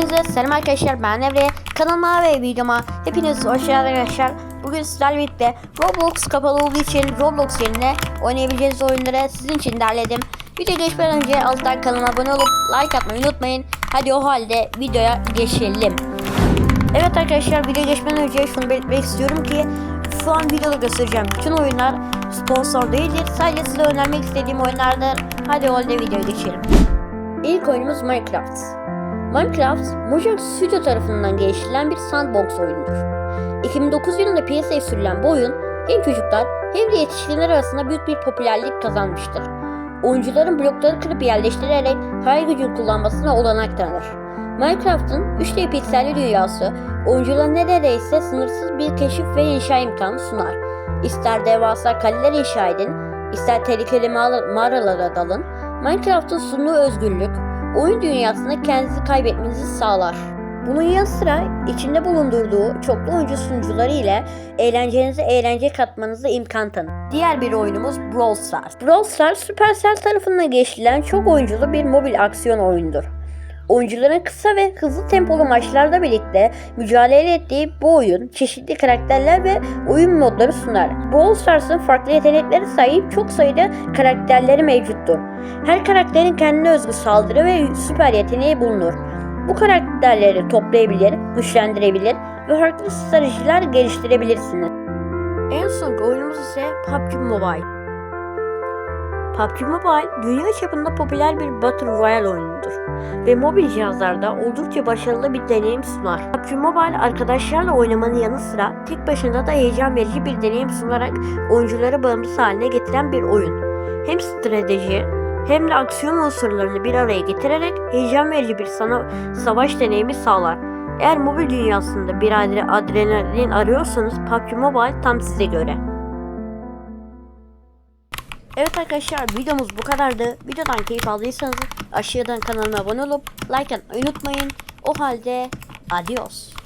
Hepinize selam arkadaşlar ben Emre. Kanalıma ve videoma hepiniz hoş geldiniz arkadaşlar. Bugün sizlerle birlikte Roblox kapalı olduğu için Roblox yerine oynayabileceğiniz oyunları sizin için derledim. Video geçmeden önce alttan kanalıma abone olup like atmayı unutmayın. Hadi o halde videoya geçelim. Evet arkadaşlar video geçmeden önce şunu belirtmek istiyorum ki şu an videoda göstereceğim bütün oyunlar sponsor değildir. Sadece size önermek istediğim oyunlardır. Hadi o halde videoya geçelim. İlk oyunumuz Minecraft Minecraft, Mojang Studio tarafından geliştirilen bir sandbox oyunudur. 2009 yılında piyasaya sürülen bu oyun hem çocuklar hem de yetişkinler arasında büyük bir popülerlik kazanmıştır. Oyuncuların blokları kırıp yerleştirerek hayal gücünü kullanmasına olanak tanır. Minecraft'ın 3D pikselli dünyası oyunculara neredeyse sınırsız bir keşif ve inşa imkanı sunar. İster devasa kaleler inşa edin, ister tehlikeli mağara- mağaralara dalın, Minecraft'ın sunduğu özgürlük, oyun dünyasında kendinizi kaybetmenizi sağlar. Bunun yanı sıra içinde bulundurduğu çoklu oyuncu sunucuları ile eğlencenize eğlence katmanıza imkan tanır. Diğer bir oyunumuz Brawl Stars. Brawl Stars Supercell tarafından geliştirilen çok oyunculu bir mobil aksiyon oyunudur. Oyuncuların kısa ve hızlı tempolu maçlarda birlikte mücadele ettiği bu oyun çeşitli karakterler ve oyun modları sunar. Brawl Stars'ın farklı yeteneklere sahip çok sayıda karakterleri mevcuttur. Her karakterin kendine özgü saldırı ve süper yeteneği bulunur. Bu karakterleri toplayabilir, güçlendirebilir ve farklı stratejiler geliştirebilirsiniz. En son oyunumuz ise PUBG Mobile. PUBG Mobile dünya çapında popüler bir Battle Royale oyunudur ve mobil cihazlarda oldukça başarılı bir deneyim sunar. PUBG Mobile arkadaşlarla oynamanın yanı sıra tek başına da heyecan verici bir deneyim sunarak oyuncuları bağımsız haline getiren bir oyun. Hem strateji hem de aksiyon unsurlarını bir araya getirerek heyecan verici bir sana savaş deneyimi sağlar. Eğer mobil dünyasında bir adre- adrenalin arıyorsanız PUBG Mobile tam size göre. Evet arkadaşlar videomuz bu kadardı. Videodan keyif aldıysanız aşağıdan kanalıma abone olup like atmayı unutmayın. O halde adios.